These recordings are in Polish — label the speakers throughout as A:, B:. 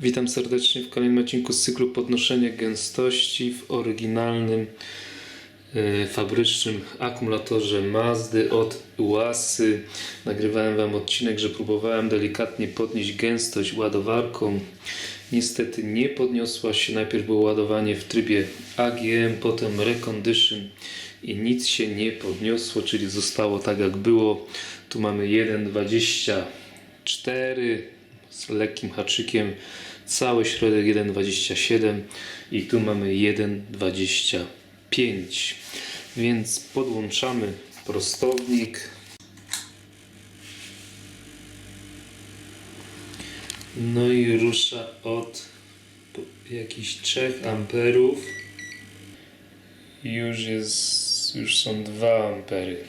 A: Witam serdecznie w kolejnym odcinku z cyklu podnoszenia gęstości w oryginalnym e, fabrycznym akumulatorze Mazdy od Uasy. Nagrywałem Wam odcinek, że próbowałem delikatnie podnieść gęstość ładowarką. Niestety nie podniosła się. Najpierw było ładowanie w trybie AGM, potem recondition i nic się nie podniosło, czyli zostało tak jak było. Tu mamy 1,24 z lekkim haczykiem, cały środek 1,27 i tu mamy 1,25 więc podłączamy prostownik. No i rusza od jakichś 3 amperów. Już jest już są 2 ampery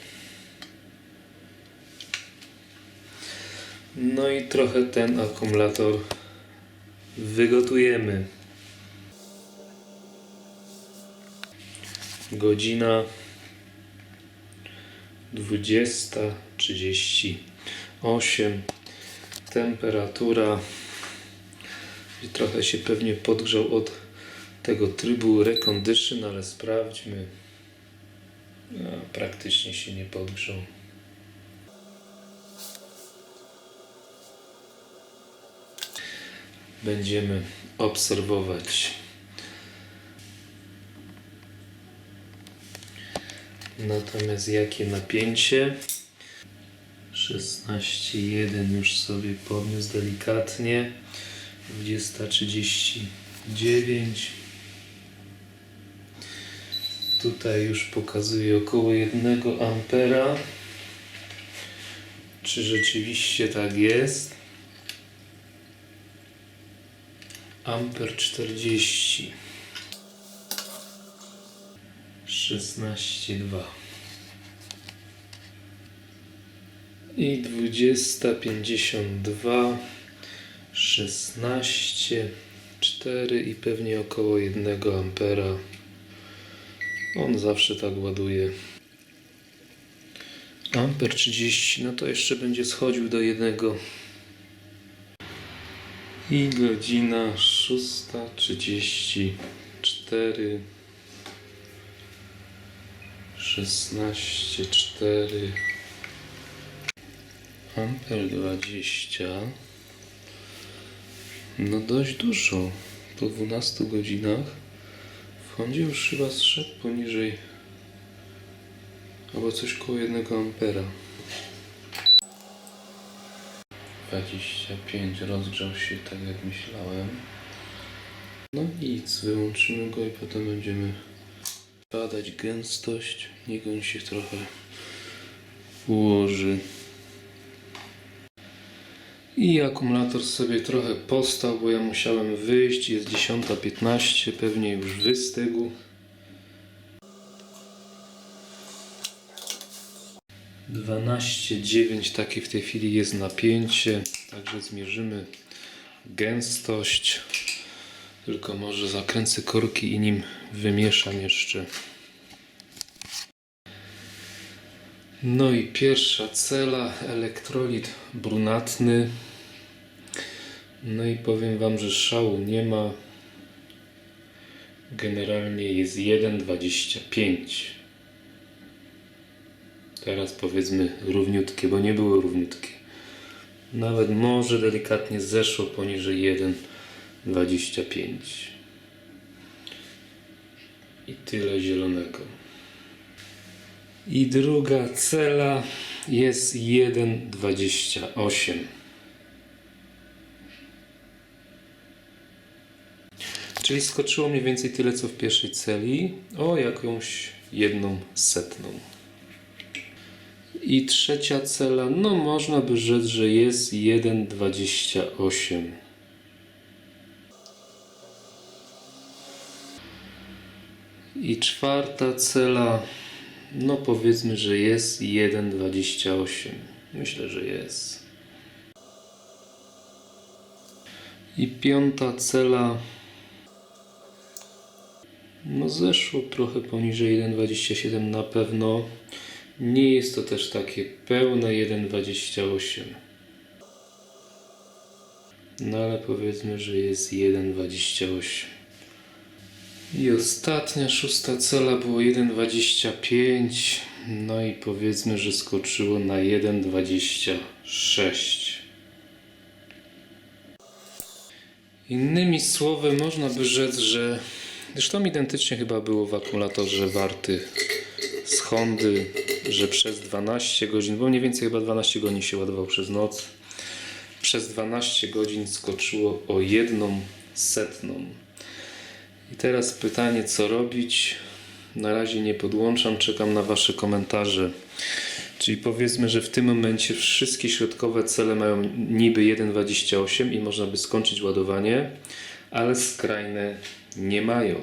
A: No i trochę ten akumulator wygotujemy. Godzina 20.38. Temperatura trochę się pewnie podgrzał od tego trybu recondition, ale sprawdźmy. No, praktycznie się nie podgrzał. Będziemy obserwować. Natomiast jakie napięcie? 16,1 już sobie podniósł delikatnie. 20,39. Tutaj już pokazuje około 1 ampera. Czy rzeczywiście tak jest? Amper 40 16,2 i 20,52 16 4 i pewnie około 1 ampera. On zawsze tak ładuje. Amper 30 no to jeszcze będzie schodził do jednego i godzina 6.34 16.4 Amper 20 No dość dużo. Po 12 godzinach Wchodzi już chyba zszedł poniżej Albo coś koło 1 ampera 25 rozgrzał się tak jak myślałem. No nic, wyłączymy go i potem będziemy badać gęstość. Niech on się trochę ułoży. I akumulator sobie trochę postał, bo ja musiałem wyjść. Jest 10.15, pewnie już wystygł. 12,9 takie w tej chwili jest napięcie, także zmierzymy gęstość. Tylko może zakręcę korki i nim wymieszam jeszcze. No i pierwsza cela, elektrolit brunatny. No i powiem Wam, że szału nie ma. Generalnie jest 1,25. Teraz powiedzmy równiutkie, bo nie było równiutkie. Nawet może delikatnie zeszło poniżej 1,25. I tyle zielonego. I druga cela jest 1,28. Czyli skoczyło mniej więcej tyle co w pierwszej celi o jakąś jedną setną. I trzecia cela, no można by rzec, że jest 1,28. I czwarta cela, no powiedzmy, że jest 1,28. Myślę, że jest. I piąta cela, no zeszło trochę poniżej 1,27 na pewno. Nie jest to też takie pełne 1,28. No ale powiedzmy, że jest 1,28. I ostatnia, szósta cela było 1,25. No i powiedzmy, że skoczyło na 1,26. Innymi słowy, można by rzec, że zresztą identycznie chyba było w akumulatorze warty z Hondy, że przez 12 godzin, bo mniej więcej chyba 12 godzin się ładował przez noc, przez 12 godzin skoczyło o jedną setną. I teraz pytanie, co robić? Na razie nie podłączam, czekam na Wasze komentarze. Czyli powiedzmy, że w tym momencie wszystkie środkowe cele mają niby 1,28 i można by skończyć ładowanie, ale skrajne nie mają.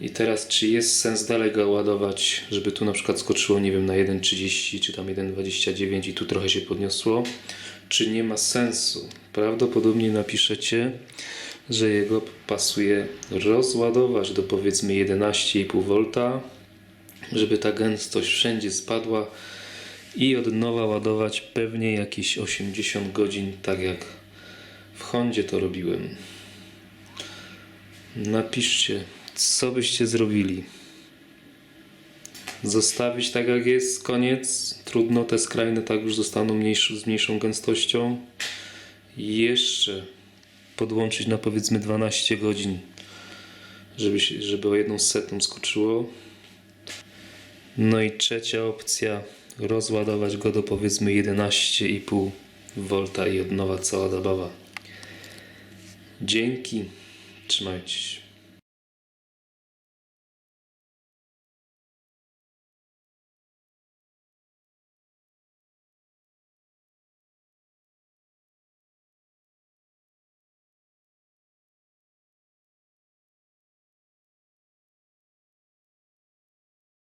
A: I teraz, czy jest sens dalej go ładować, żeby tu na przykład skoczyło, nie wiem, na 1,30 czy tam 1,29 i tu trochę się podniosło, czy nie ma sensu? Prawdopodobnie napiszecie, że jego pasuje rozładować do powiedzmy 11,5 V, żeby ta gęstość wszędzie spadła i od nowa ładować pewnie jakieś 80 godzin, tak jak w Hondzie to robiłem. Napiszcie, co byście zrobili. Zostawić tak jak jest, koniec. Trudno, te skrajne tak już zostaną mniejszy, z mniejszą gęstością. Jeszcze podłączyć na powiedzmy 12 godzin, żeby, się, żeby o jedną setną skoczyło. No i trzecia opcja, rozładować go do powiedzmy 11,5 V i od nowa cała zabawa. Dzięki, trzymajcie się.